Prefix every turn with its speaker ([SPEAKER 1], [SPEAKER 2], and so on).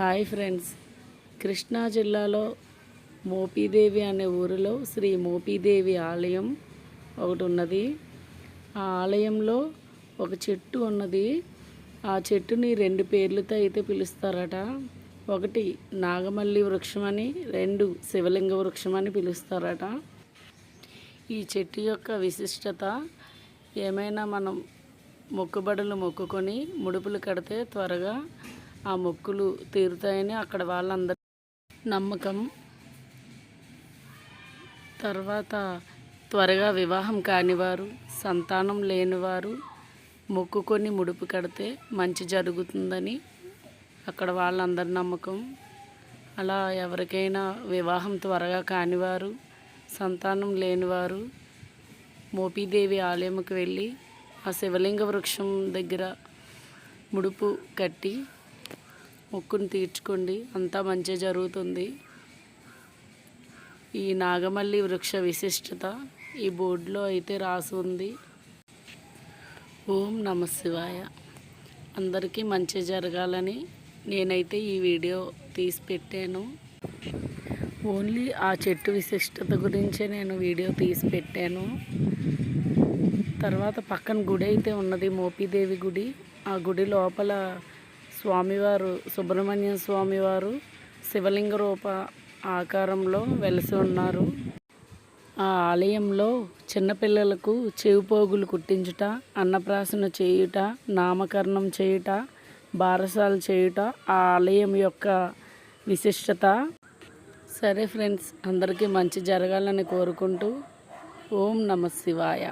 [SPEAKER 1] Hi friends. Krishna జిల్లాలో మోపీదేవి అనే ఊరిలో శ్రీ మోపీదేవి ఆలయం ఒకటి ఉన్నది. ఆ ఆలయంలో ఒక చెట్టు ఉన్నది. ఆ చెట్టుని రెండు పేర్లతో అయితే పిలుస్తారట. ఒకటి నాగమల్లి వృక్షం అని రెండు శివలింగ వృక్షం అని పిలుస్తారట. ఈ చెట్టు యొక్క విశిష్టత ఏమైనా మనం మొక్కుబడులు మొక్కుకొని ముడుపులు కడితే త్వరగా ఆ మొక్కులు తీరుతాయని అక్కడ వాళ్ళందరి నమ్మకం. తర్వాత త్వరగా వివాహం కానివారు సంతానం లేనివారు మొక్కుకొని ముడుపు కడితే మంచి జరుగుతుందని అక్కడ వాళ్ళందరి నమ్మకం. అలా ఎవరికైనా వివాహం త్వరగా కానివారు సంతానం లేనివారు మోపీదేవి ఆలయంకి వెళ్ళి ఆ శివలింగ వృక్షం దగ్గర ముడుపు కట్టి మొక్కును తీర్చుకోండి. అంతా మంచి జరుగుతుంది. ఈ నాగమల్లి వృక్ష విశిష్టత ఈ బోర్డులో అయితే రాసి ఉంది. ఓం నమ శివాయ. అందరికీ మంచి జరగాలని నేనైతే ఈ వీడియో తీసి పెట్టాను. ఓన్లీ ఆ చెట్టు విశిష్టత గురించే నేను వీడియో తీసి పెట్టాను. తర్వాత పక్కన గుడి అయితే ఉన్నది మోపీదేవి గుడి. ఆ గుడి లోపల స్వామివారు సుబ్రహ్మణ్య స్వామివారు శివలింగ రూప ఆకారంలో వెలసి ఉన్నారు. ఆ ఆలయంలో చిన్నపిల్లలకు చెవిపోగులు కుట్టించుట అన్నప్రాసన చేయుట నామకరణం చేయుట బారసాలు చేయుట ఆ ఆలయం యొక్క విశిష్టత. సరే ఫ్రెండ్స్ అందరికీ మంచి జరగాలని కోరుకుంటూ ఓం నమ శివాయ.